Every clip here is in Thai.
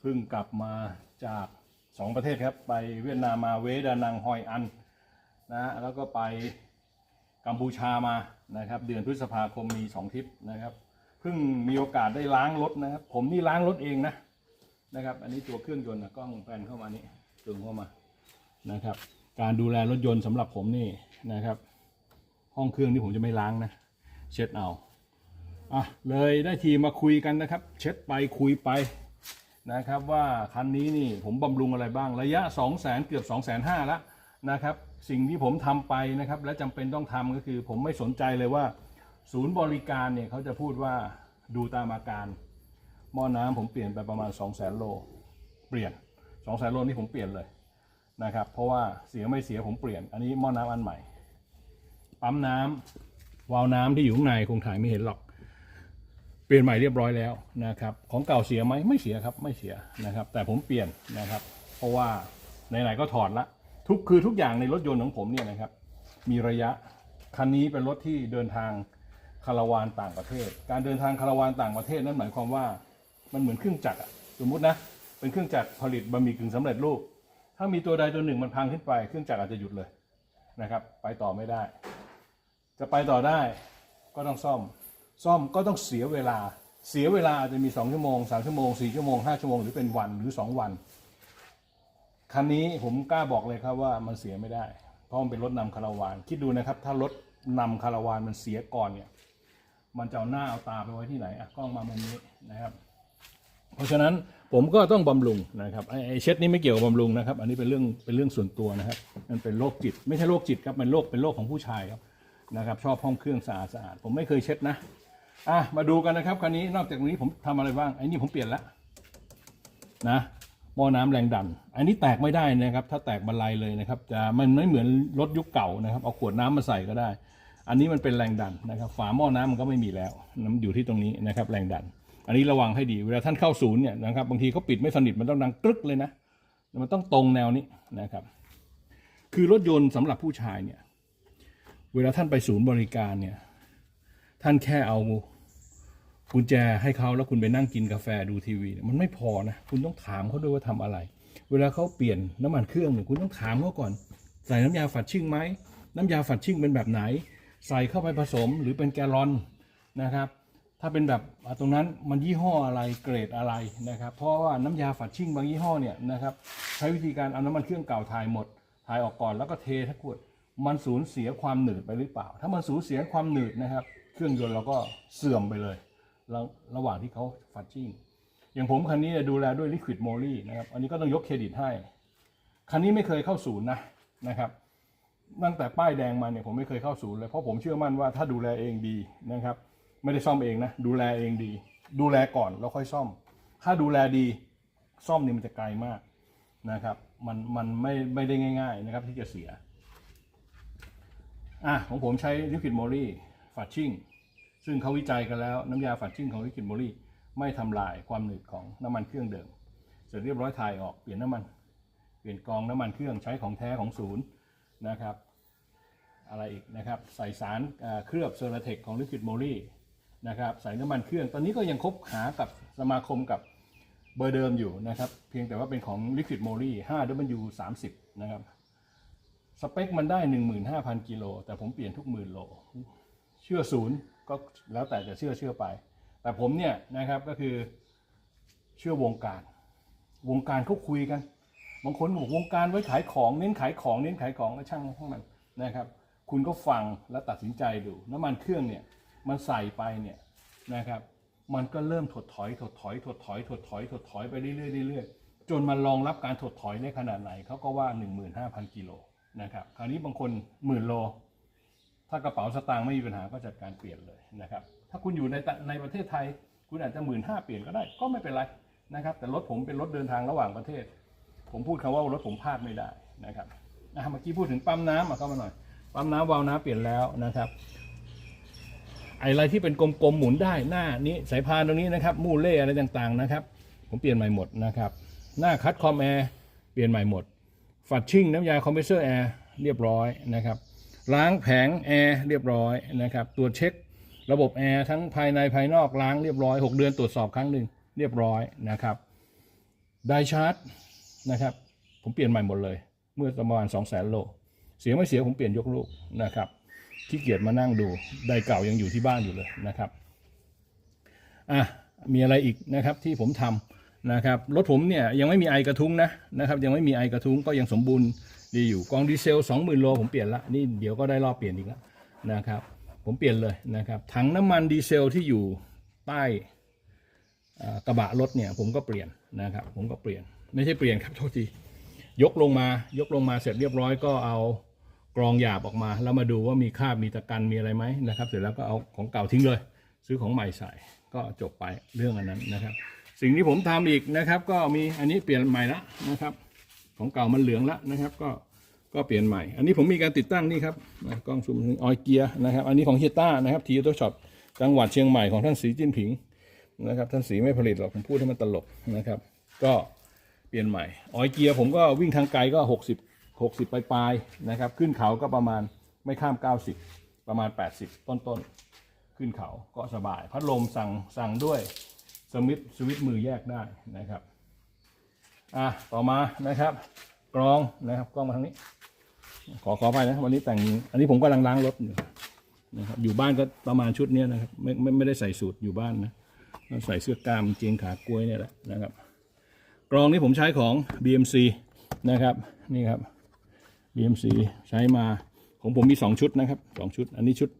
เพิ่งกลับมาจากสองประเทศครับ ไปเวียดนามมาเวดานังฮอยอันนะแล้วก็ไปกัมพูชามานะครับ เดือนพฤษภาคมมีสองทริปนะครับเพิ่งมีโอกาสได้ล้างรถนะครับ ผมนี่ล้างรถเองนะนะครับ อันนี้ตัวเครื่องยนต์นะกล้องแฟนเข้ามานี่ตึงเข้ามานะครับ การดูแลรถยนต์สำหรับผมนี่นะครับ ห้องเครื่องนี่ผมจะไม่ล้างนะ เช็ดเอาอะเลยได้ทีมาคุยกันนะครับ เช็ดไปคุยไป นะครับว่าคันนี้นี่ผมบำรุงอะไรบ้างระยะ 2 0 0แสนเกือบ 2 5 0 0 0แล้วนะครับสิ่งที่ผมทำไปนะครับและจำเป็นต้องทำก็คือ ผมไม่สนใจเลยว่า ศูนย์บริการเนี่ยเขาจะพูดว่าดูตามอาการหม้อน้ำผมเปลี่ยนไปประมาณ 2 0 0แสนโล เปลี่ยน 2 0 0แสนโลนี่ผมเปลี่ยนเลยนะครับเพราะว่าเสียไม่เสียผมเปลี่ยน อันนี้หม้อน้ำอันใหม่ ปั๊มน้ำวาล์วน้ำที่อยู่ข้างในคงถ่ายไม่เห็นหรอก เปลี่ยนใหม่เรียบร้อยแล้วนะครับ ของเก่าเสียไหมไม่เสียครับไม่เสียนะครับ แต่ผมเปลี่ยนนะครับ เพราะว่าไหนๆก็ถอดละทุกคือทุกอย่างในรถยนต์ของผมเนี่ยนะครับ มีระยะคันนี้เป็นรถที่เดินทางคาราวานต่างประเทศ การเดินทางคาราวานต่างประเทศนั่นหมายความว่ามันเหมือนเครื่องจักรสมมุตินะเป็นเครื่องจักรผลิตบะหมี่กึ่งสำเร็จรูป ถ้ามีตัวใดตัวหนึ่งมันพังขึ้นไป เครื่องจักรอาจจะหยุดเลยนะครับ ไปต่อไม่ได้ จะไปต่อได้ก็ต้องซ่อม ซ่อมก็ต้องเสียเวลา เสียเวลาอาจจะมี 2 ชั่วโมง 3 ชั่วโมง 4 ชั่วโมง 5 ชั่วโมง หรือเป็นวันหรือ 2 วัน คันนี้ผมกล้าบอกเลยครับว่ามันเสียไม่ได้ เพราะมันเป็นรถนำคาราวาน คิดดูนะครับ ถ้ารถนำคาราวานมันเสียก่อนเนี่ย มันจะเอาหน้าเอาตาไปไว้ที่ไหนอะกล้องมามุมนี้นะครับ เพราะฉะนั้นผมก็ต้องบำรุงนะครับไอ้ไอ้เช็ดนี้ไม่เกี่ยวกับบำรุงนะครับ อันนี้เป็นเรื่องเป็นเรื่องส่วนตัวนะครับ มันเป็นโรคจิต ไม่ใช่โรคจิตครับ มันโรคเป็นโรคของผู้ชายครับนะครับ ชอบห้องเครื่องสะอาดสะอาด ผมไม่เคยเช็ดนะ อะมาดูกันนะครับคันนี้นอกจากนี้ผมทำอะไรบ้างไอ้นี่ผมเปลี่ยนแล้วนะหม้อน้ำแรงดัน อันนี้แตกไม่ได้นะครับ ถ้าแตกบันไลเลยนะครับจะมันไม่เหมือนรถยุคเก่านะครับเอาขวดน้ำมาใส่ก็ได้ อันนี้มันเป็นแรงดันนะครับ ฝาหม้อน้ำมันก็ไม่มีแล้วน้ำอยู่ที่ตรงนี้นะครับ แรงดัน อันนี้ระวังให้ดีเวลาท่านเข้าศูนย์เนี่ยนะครับบางทีเขาปิดไม่สนิทมันต้องดังกรึกเลยนะมันต้องตรงแนวนี้นะครับ คือรถยนต์สำหรับผู้ชายเนี่ย เวลาท่านไปศูนย์บริการเนี่ย ท่านแค่เอา กุญแจให้เขาแล้วคุณไปนั่งกินกาแฟดูทีวี มันไม่พอนะ คุณต้องถามเขาด้วยว่าทำอะไร เวลาเขาเปลี่ยนน้ำมันเครื่องเนี่ยคุณต้องถามเขาก่อน ใส่น้ำยาฝัดชิ่งไหมน้ำยาฝัดชิ่งเป็นแบบไหน ใส่เข้าไปผสมหรือเป็นแกลลอนนะครับ ถ้าเป็นแบบตรงนั้นมันยี่ห้ออะไรเกรดอะไรนะครับ เพราะว่าน้ำยาฝัดชิ่งบางยี่ห้อเนี่ยนะครับใช้วิธีการเอาน้ำมันเครื่องเก่าถ่ายหมดถ่ายออกก่อนแล้วก็เททั้งขวดมันสูญเสียความหนืดไปหรือเปล่า ถ้ามันสูญเสียความหนืดนะครับ เครื่องยนต์เราก็เสื่อมไปเลย ระระหว่างที่เขาฝัดชิ่งอย่างผมคันนี้ดูแลด้วย Liquid m o l y นะครับ อันนี้ก็ต้องยกเครดิตให้ คันนี้ไม่เคยเข้าศูนย์นะนะครับตั้งแต่ป้ายแดงมาเนี่ยผมไม่เคยเข้าศูนย์เลย เพราะผมเชื่อมั่นว่าถ้าดูแลเองดีนะครับ ไม่ได้ซ่อมเองนะ ดูแลเองดี ดูแลก่อนแล้วค่อยซ่อม ถ้าดูแลดีซ่อมนี่มันจะไกลมากนะครับ มันมันไม่ไม่ได้ง่าย ๆนะครับที่จะเสียอะของผมใช้ลิควิดโมลี่ฝัดชิ่ง ซึ่งเขาวิจัยกันแล้วน้ำยาฝัดชิ่งของลิควิดโมลี่ไม่ทำลายความหนืดของน้ำมันเครื่องเดิม เสร็จเรียบร้อยถ่ายออกเปลี่ยนน้ำมันเปลี่ยนกองน้ำมันเครื่องใช้ของแท้ของศูนย์นะครับ อะไรอีกนะครับ ใส่สารเคลือบเซอร์เทคของลิควิดโมลี่นะครับใส่น้ำมันเครื่อง ตอนนี้ก็ยังคบหากับสมาคมกับเบอร์เดิมอยู่นะครับ เพียงแต่ว่าเป็นของ Liquid m o l y 5W 30 นะครับ สเปคมันได้ 15,000 กิโล แต่ผมเปลี่ยนทุกหมื่นโล เชื่อศูนย์ ก็แล้วแต่จะเชื่อเชื่อไป แต่ผมเนี่ยนะครับก็คือเชื่อวงการ วงการเขาคุยกัน บางคนบอกวงการไว้ขายของเน้นขายของเน้นขายของก็ช่างข้างมันนะครับ คุณก็ฟังแล้วตัดสินใจดูน้ำมันเครื่องเนี่ยมันใส่ไปเนี่ยนะครับมันก็เริ่มถดถอยถดถอยถดถอยถดถอยถดถอยไปเรื่อยๆเรื่อยๆจนมันรองรับการถดถอยได้ขนาดไหนเขาก็ว่า 15,000 กิโลนะครับคราวนี้บางคนหมื่นโล ถ้ากระเป๋าสตางค์ไม่มีปัญหาก็จัดการเปลี่ยนเลยนะครับ ถ้าคุณอยู่ในในประเทศไทย คุณอาจจะหมื่นห้าเปลี่ยนก็ได้ก็ไม่เป็นไรนะครับ แต่รถผมเป็นรถเดินทางระหว่างประเทศ ผมพูดคำว่ารถผมพลาดไม่ได้นะครับอะเมื่อกี้พูดถึงปั๊มน้ำมาเข้ามาหน่อยปั๊มน้ำวาล์วน้ำเปลี่ยนแล้วนะครับไออะไรที่เป็นกลมๆหมุนได้หน้านี้สายพานตรงนี้นะครับ มูเล่อะไรต่างๆนะครับ ผมเปลี่ยนใหม่หมดนะครับ หน้าคัดคอมแอร์เปลี่ยนใหม่หมด ฝัดชิ่งน้ำยาคอมเพรสเซอร์แอร์เรียบร้อยนะครับ ล้างแผงแอร์เรียบร้อยนะครับตรวจเช็คระบบแอร์ทั้งภายในภายนอกล้างเรียบร้อย 6 เดือนตรวจสอบครั้งหนึ่งเรียบร้อยนะครับไดชาร์จนะครับ ผมเปลี่ยนใหม่หมดเลย เมื่อประมาณ 2 0 0 0 0 0 โล เสียไม่เสียผมเปลี่ยนยกลูกนะครับขี้เกียจมานั่งดูไดเก่ายังอยู่ที่บ้านอยู่เลยนะครับอะมีอะไรอีกนะครับที่ผมทำนะครับรถผมเนี่ยยังไม่มีไอกระทุ้งนะนะครับยังไม่มีไอกระทุ้งก็ยังสมบูรณ์ ดีอยู่กองดีเซล 20,000 โลผมเปลี่ยนละนี่เดี๋ยวก็ได้รอบเปลี่ยนอีกแล้วนะครับผมเปลี่ยนเลยนะครับถังน้ำมันดีเซลที่อยู่ใต้กระบะรถเนี่ยผมก็เปลี่ยนนะครับผมก็เปลี่ยนไม่ใช่เปลี่ยนครับโทษทียกลงมายกลงมาเสร็จเรียบร้อยก็เอากรองหยาบออกมา แล้วมาดูว่ามีคราบมีตะกันมีอะไรไหมนะครับ เสร็จแล้วก็เอาของเก่าทิ้งเลย ซื้อของใหม่ใส่ก็จบไปเรื่องอันนั้นนะครับ สิ่งที่ผมทำอีกนะครับ ก็มีอันนี้เปลี่ยนใหม่ละนะครับ ของเก่ามันเหลืองละนะครับก็ก็เปลี่ยนใหม่ อันนี้ผมมีการติดตั้งนี่ครับกล้องซูมออยเกียนะครับ อันนี้ของเฮียต้านะครับทีโตช็อปจังหวัดเชียงใหม่ของท่านสีจิ้นผิงนะครับ ท่านสีไม่ผลิตหรอกผมพูดให้มันตลกนะครับ ก็เปลี่ยนใหม่ออยเกียผมก็วิ่งทางไกลก็ 60 60 ปลายๆนะครับ ขึ้นเขาก็ประมาณไม่ข้าม 90 ประมาณ 80 ต้นๆ ขึ้นเขาก็สบาย พัดลมสั่งสั่งด้วยสมิธสวิตมือแยกได้นะครับ อะต่อมานะครับกรองนะครับกล้องมาทางนี้ ขอขอไปนะวันนี้แต่งอันนี้ผมกำลังล้างรถอยู่นะครับอยู่บ้านก็ประมาณชุดเนี้ยนะครับไม่ไม่ไม่ได้ใส่สูตรอยู่บ้านนะใส่เสื้อกล้ามเกงขากล้วยเนี่ยแหละนะครับกรองนี้ผมใช้ของ BMC นะครับนี่ครับ BMC ใช้มาของผมมี 2 ชุดนะครับสองชุด อันนี้ชุด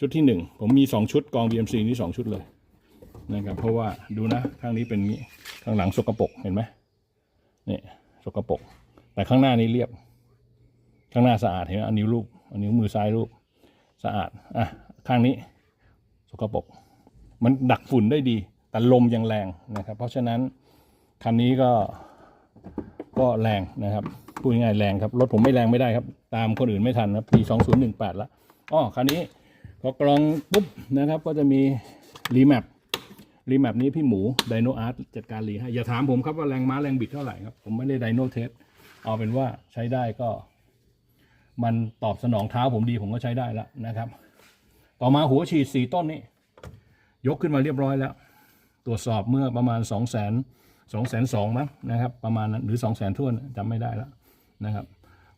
ชุดที่ 1 ผมมี 2 ชุดกรอง BMC นี่2ชุดเลยนะครับเพราะว่าดูนะข้างนี้เป็นงี้ข้างหลังสกปรกเห็นไหม นี่สกปรกแต่ข้างหน้านี้เรียบ ข้างหน้าสะอาดเห็นไหมอันนิ้วลูกอันนิ้วมือซ้ายลูกสะอาดอะข้างนี้สกปรกมันดักฝุ่นได้ดี แต่ลมยังแรงนะครับ เพราะฉะนั้นคันนี้ก็ก็แรงนะครับพูดง่ายแรงครับรถผมไม่แรงไม่ได้ครับ ตามคนอื่นไม่ทันครับปี2018ละอ๋อคันนี้พอกรองปุ๊บนะครับก็จะมีรีแมป รีแมปนี้พี่หมูไดโนอาร์ตจัดการรีให้อย่าถามผมครับว่าแรงม้าแรงบิดเท่าไหร่ครับ ผมไม่ได้ไดโนเทสเอาเป็นว่าใช้ได้ก็ มันตอบสนองเท้าผมดีผมก็ใช้ได้แล้วนะครับ ต่อมาหัวฉีดสี่ต้นนี้ ยกขึ้นมาเรียบร้อยแล้ว ตรวจสอบเมื่อประมาณ2 0 0 0 0 0 2 0 0 0 0มั้งนะครับ ประมาณนั้นหรือ2 0 0 0 0 0ท่วนจำไม่ได้แล้วนะครับ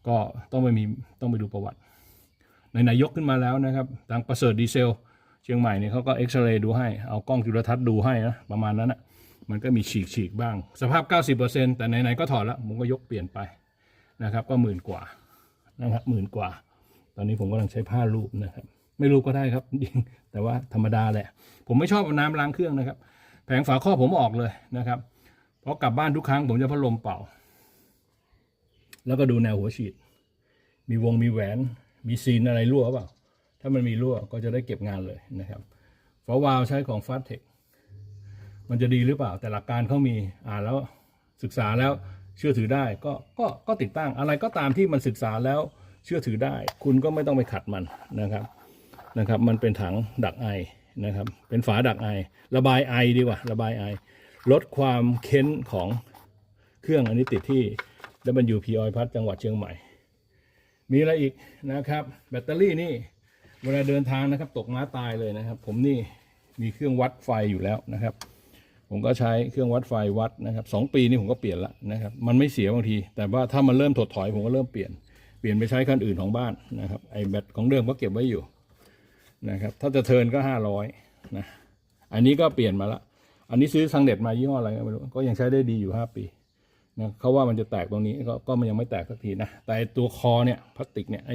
ก็ต้องไปมีต้องไปดูประวัติในนายกขึ้นมาแล้วนะครับทางประเสริฐดีเซล เชียงใหม่เนี่ยเขาก็เอ็กซเรย์ดูให้ เอากล้องจุลทรรศน์ดูให้นะประมาณนั้นนะมันก็มีฉีกฉีกบ้าง สภาพ 90%แต่ไหนๆก็ถอดแล้วผมก็ยกเปลี่ยนไปนะครับก็หมื่นกว่านะครับหมื่นกว่า ตอนนี้ผมกำลังใช้ผ้ารูปนะครับ ไม่รูปก็ได้ครับจริงแต่ว่าธรรมดาแหละ ผมไม่ชอบเอาน้ำล้างเครื่องนะครับ แผงฝาครอบผมออกเลยนะครับเพราะกลับบ้านทุกครั้งผมจะพัดลมเป่า แล้วก็ดูแนวหัวฉีด มีวงมีแหวน มีซีนอะไรรั่วเปล่า ถ้ามันมีรั่วก็จะได้เก็บงานเลยนะครับฝาวาล์วใช้ของฟาสเทคมันจะดีหรือเปล่า แต่หลักการเขามีอ่านแล้วศึกษาแล้วเชื่อถือได้ก็ก็ก็ติดตั้งอะไรก็ตามที่มันศึกษาแล้วเชื่อถือได้ คุณก็ไม่ต้องไปขัดมันนะครับนะครับ มันเป็นถังดักไอนะครับ เป็นฝาดักไอ ระบายไอดีกว่า ระบายไอ ลดความเค้นของเครื่องอันนี้ติดที่ WP ออยพัดจังหวัดเชียงใหม่ มีอะไรอีกนะครับ แบตเตอรี่นี่ เวลาเดินทางนะครับ ตกม้าตายเลยนะครับ ผมนี่มีเครื่องวัดไฟอยู่แล้วนะครับ ผมก็ใช้เครื่องวัดไฟวัดนะครับสองปีนี้ผมก็เปลี่ยนละนะครับ มันไม่เสียบางที แต่ว่าถ้ามันเริ่มถดถอยผมก็เริ่มเปลี่ยนเปลี่ยนไปใช้คันอื่นของบ้านนะครับไอแบตของเดิมก็เก็บไว้อยู่นะครับถ้าจะเทินก็ห้าร้อยนะอันนี้ก็เปลี่ยนมาละอันนี้ซื้อทางเน็ตมายี่ห้ออะไรก็ไม่รู้ก็ยังใช้ได้ดีอยู่ห้าปีนะเขาว่ามันจะแตกตรงนี้ก็ก็มันยังไม่แตกสักทีนะแต่ตัวคอเนี่ยพลาสติกเนี่ยไอ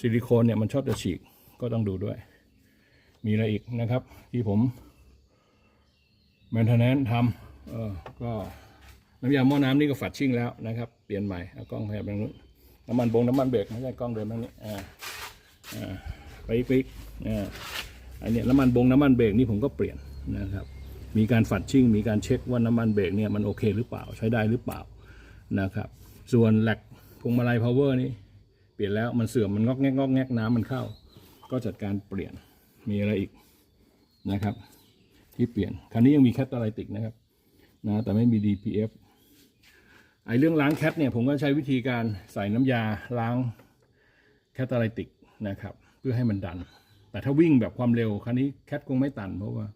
ซิลิโคนเนี่ยมันชอบจะฉีก ก็ต้องดูด้วย มีอะไรอีกนะครับ ที่ผมแมนเทนแนนทำเออก็น้ำยาหม้อน้ำนี่ก็ฝัดชิ่งแล้วนะครับ เปลี่ยนใหม่เอากล้องแทบไปนู้นน้ำมันบงน้ำมันเบรกไม่ใช่กล้องเดินทางนี้อ่าอ่าไปอีกไปอีกอ่าอันนี้น้ำมันบงน้ำมันเบรกนี่ผมก็เปลี่ยนนะครับมีการฝัดชิ่ง มีการเช็คว่าน้ำมันเบรกเนี่ยมันโอเคหรือเปล่าใช้ได้หรือเปล่านะครับ ส่วนแหลกพวงมาลัยพาวเวอร์นี่เปลี่ยนแล้วมันเสื่อมมันงอกแงกงอกแงกน้ำมันเข้า ก็จัดการเปลี่ยนมีอะไรอีกนะครับ ที่เปลี่ยนคันนี้ยังมีแคตตาไลติกนะครับนะแต่ไม่มี DPF ไอเรื่องล้างแคทเนี่ยผมก็ใช้วิธีการใส่น้ำยาล้างแคตตาไลติกนะครับเพื่อให้มันดัน แต่ถ้าวิ่งแบบความเร็วคันนี้แคทคงไม่ตัน เพราะว่า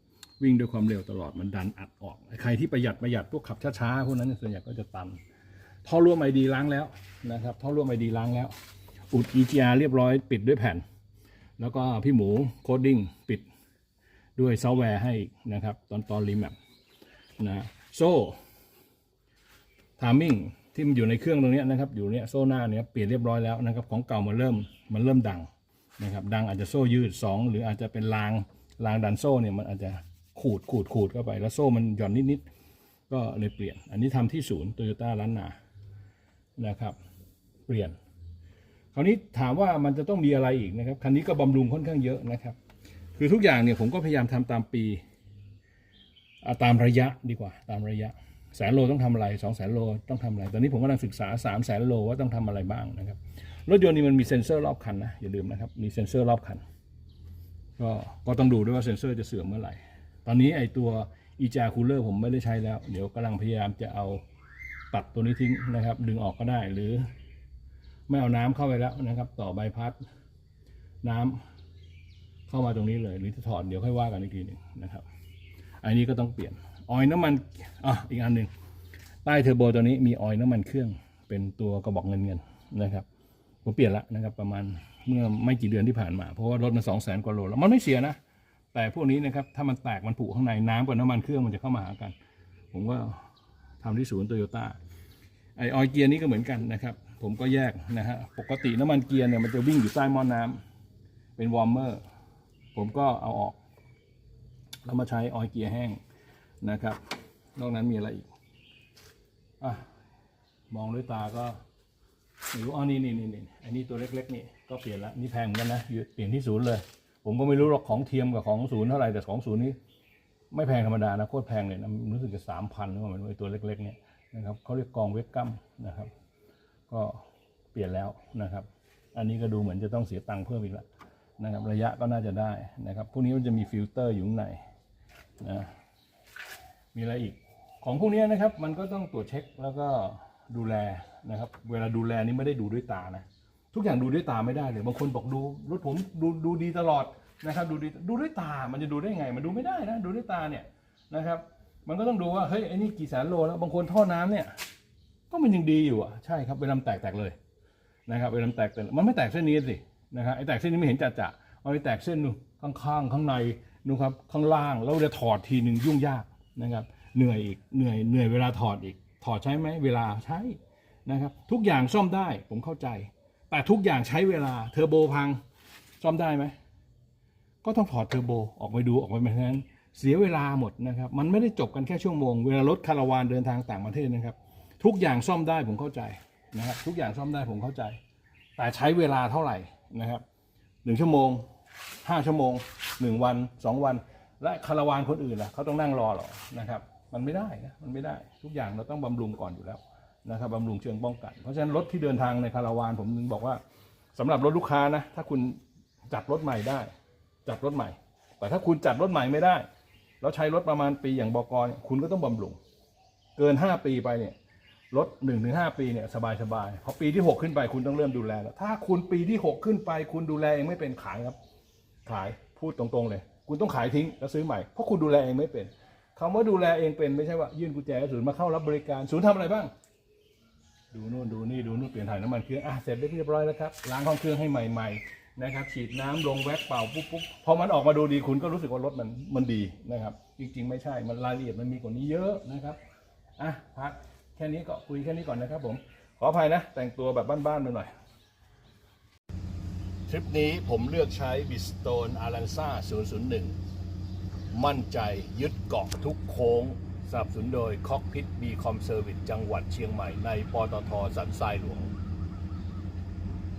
วิ่งด้วยความเร็วตลอดมันดันอัดออก ใครที่ประหยัดประหยัดพวกขับช้าๆพวกนั้นเส่วนใหญ่ก็จะตันท่อร่วมไอดีล้างแล้วนะครับท่อร่วมไอดีล้างแล้ว อุด EGR เรียบร้อยปิดด้วยแผ่น แล้วก็พี่หมูโคดดิ้งปิดด้วยซอฟต์แวร์ให้อีกนะครับ ตอนตอนรีแมปนะโซ่ทามมิ่งที่มันอยู่ในเครื่องตรงนี้นะครับอยู่เนี้ยโซ่หน้าเนี้ยเปลี่ยนเรียบร้อยแล้วนะครับของเก่ามันเริ่มมันเริ่มดังนะครับดังอาจจะโซ่ยืด 2 หรืออาจจะเป็นรางรางดันโซ่เนี่ยมันอาจจะขูดขูดขูดเข้าไป แล้วโซ่มันหย่อนนิดๆก็เลยเปลี่ยน อันนี้ทำที่ศูนย์โตโยต้าล้านนานะครับ เปลี่ยน ราวนี้ถามว่ามันจะต้องมีอะไรอีกนะครับ คันนี้ก็บำรุงค่อนข้างเยอะนะครับ คือทุกอย่างเนี่ยผมก็พยายามทำตามปีตามระยะดีกว่า ตามระยะแสนโลต้องทำอะไรสองแสนโลต้องทำอะไร ตอนนี้ผมกำลังศึกษาสามแสนโลว่าต้องทำอะไรบ้างนะครับ รถยนต์นี่มันมีเซ็นเซอร์รอบคันนะอย่าลืมนะครับ มีเซ็นเซอร์รอบคัน ก็ก็ต้องดูด้วยว่าเซ็นเซอร์จะเสื่อมเมื่อไหร่ ตอนนี้ไอตัว e j a c o o l e r ผมไม่ได้ใช้แล้ว เดี๋ยวกำลังพยายามจะเอาตัดตัวนี้ทิ้งนะครับ ดึงออกก็ได้หรือ ไม่เอาน้ำเข้าไปแล้วนะครับ ต่อใบพัด น้ำเข้ามาตรงนี้เลย หรือจะถอดเดี๋ยวค่อยว่ากันอีกทีหนึ่งนะครับ อันนี้ก็ต้องเปลี่ยนออยน้ำมันอะอีกอันหนึ่งใต้เทอร์โบตัวนี้มีออยน้ำมันเครื่องเป็นตัวกระบอกเงินเงินนะครับผมเปลี่ยนละนะครับ ประมาณเมื่อไม่กี่เดือนที่ผ่านมา เพราะว่ารถมันสองแสนกว่าโลแล้วมันไม่เสียนะแต่พวกนี้นะครับถ้ามันแตกมันผุข้างในน้ำกับน้ำมันเครื่องมันจะเข้ามาหากัน ผมก็ทำที่ศูนย์โตโยต้าไอออยเกียร์นี้ก็เหมือนกันนะครับ ผมก็แยกนะฮะปกติน้ำมันเกียร์เนี่ยมันจะวิ่งอยู่ใต้หม้อน้ำเป็นวอร์มเมอร์ผมก็เอาออก แล้วมาใช้ออยเกียร์แห้งนะครับ นอกนั้นมีอะไรอีกอะมองด้วยตาก็ไม่รู้อ๋อนี่นี่นี่นี่อันนี้ตัวเล็ก ๆ นี่ก็เปลี่ยนละนี่แพงเหมือนกันนะเปลี่ยนที่ศูนย์เลย ผมก็ไม่รู้หรอกของเทียมกับของศูนย์เท่าไหร่แต่ของศูนย์นี่ไม่แพงธรรมดานะโคตรแพงเลยนะรู้สึกจะสามพันหรือว่ามันไอตัวเล็กๆเนี่ยนะครับเขาเรียกกองเวกกัมนะครับ ก็เปลี่ยนแล้วนะครับ อันนี้ก็ดูเหมือนจะต้องเสียตังค์เพิ่มอีกแล้วนะครับ ระยะก็น่าจะได้นะครับ พวกนี้มันจะมีฟิลเตอร์อยู่ในนะมีอะไรอีก ของพวกนี้นะครับ มันก็ต้องตรวจเช็คแล้วก็ดูแลนะครับ เวลาดูแลนี่ไม่ได้ดูด้วยตานะ ทุกอย่างดูด้วยตาไม่ได้เลย บางคนบอกดูรถผมดูดูดีตลอดนะครับ ดูดีดูด้วยตา มันจะดูได้ไง มันดูไม่ได้นะ ดูด้วยตาเนี่ยนะครับ มันก็ต้องดูว่า เฮ้ย ไอ้นี่กี่แสนโลแล้ว บางคนท่อน้ำเนี่ย ก็มันยังดีอยู่อะใช่ครับเวลามันแตกแตกเลยนะครับเวลามันแตกแต่มันไม่แตกเส้นนี้สินะครับไอ้แตกเส้นนี้ไม่เห็นจะจะมันไปแตกเส้นนู่นข้างๆ ข้างในนู่นครับข้างล่างแล้วจะถอดทีหนึ่งยุ่งยากนะครับเหนื่อยอีกเหนื่อยเหนื่อยเวลาถอดอีก ถอดใช้ไหมเวลาใช้นะครับทุกอย่างซ่อมได้ผมเข้าใจ แต่ทุกอย่างใช้เวลาเทอร์โบพังซ่อมได้ไหมก็ต้องถอดเทอร์โบออกไปดูออกไปแบบนั้นเสียเวลาหมดนะครับ มันไม่ได้จบกันแค่ชั่วโมง เวลารถคาราวานเดินทางต่างประเทศนะครับ ทุกอย่างซ่อมได้ผมเข้าใจนะครับทุกอย่างซ่อมได้ผมเข้าใจ แต่ใช้เวลาเท่าไหร่นะครับหนึ่งชั่วโมงห้าชั่วโมงหนึ่งวันสองวัน และคาราวานคนอื่นล่ะเขาต้องนั่งรอหรอนะครับ มันไม่ได้นะมันไม่ได้ ทุกอย่างเราต้องบำรุงก่อนอยู่แล้วนะครับบำรุงเชิงป้องกัน เพราะฉะนั้นรถที่เดินทางในคาราวานผมถึงบอกว่าสำหรับรถลูกค้านะถ้าคุณจัดรถใหม่ได้ จัดรถใหม่ แต่ถ้าคุณจัดรถใหม่ไม่ได้ แล้วใช้รถประมาณปีอย่างบกเนี่ยคุณก็ต้องบำรุง เกิน 5 ปีไปเนี่ย รถ1นถึงหปีเนี่ยสบายสบายๆพอปีที่ 6 ขึ้นไปคุณต้องเริ่มดูแลแล้ว ถ้าคุณปีที่ 6 ขึ้นไป คุณดูแลเองไม่เป็นขายครับ ขายพูดตรงๆเลย คุณต้องขายทิ้งแล้วซื้อใหม่ เพราะคุณดูแลเองไม่เป็นคำว่าดูแลเองเป็นไม่ใช่ว่ายื่นกุญแจศูนย์มาเข้ารับบริการศูนย์ทำอะไรบ้าง ดูนู่นดูนี่ดูนู่นเปลี่ยนถ่ายน้ำมันเครื่องอะเสร็จเรียบร้อยแล้วครับล้างห้องเครื่องให้ใหม่ๆนะครับฉีดน้ำลงแว็กเป่าปุ๊บปุ๊บพอมันออกมาดูดีคุณก็รู้สึกว่ารถมันมันดีนะครับ จริงๆ ไม่ใช่มันรายละเอียดมันมีกว่านี้เยอะนะครับอะพัก แค่นี้ก็คุยแค่นี้ก่อนนะครับผม ขออภัยนะ แต่งตัวแบบบ้านๆไปหน่อย ทริปนี้ผมเลือกใช้บิสโตนอารันซ่า001 มั่นใจยึดเกาะทุกโค้งสนับสนุนโดยคอกพิทบีคอมเซอร์วิสจังหวัดเชียงใหม่ในปตทสันทรายหลวง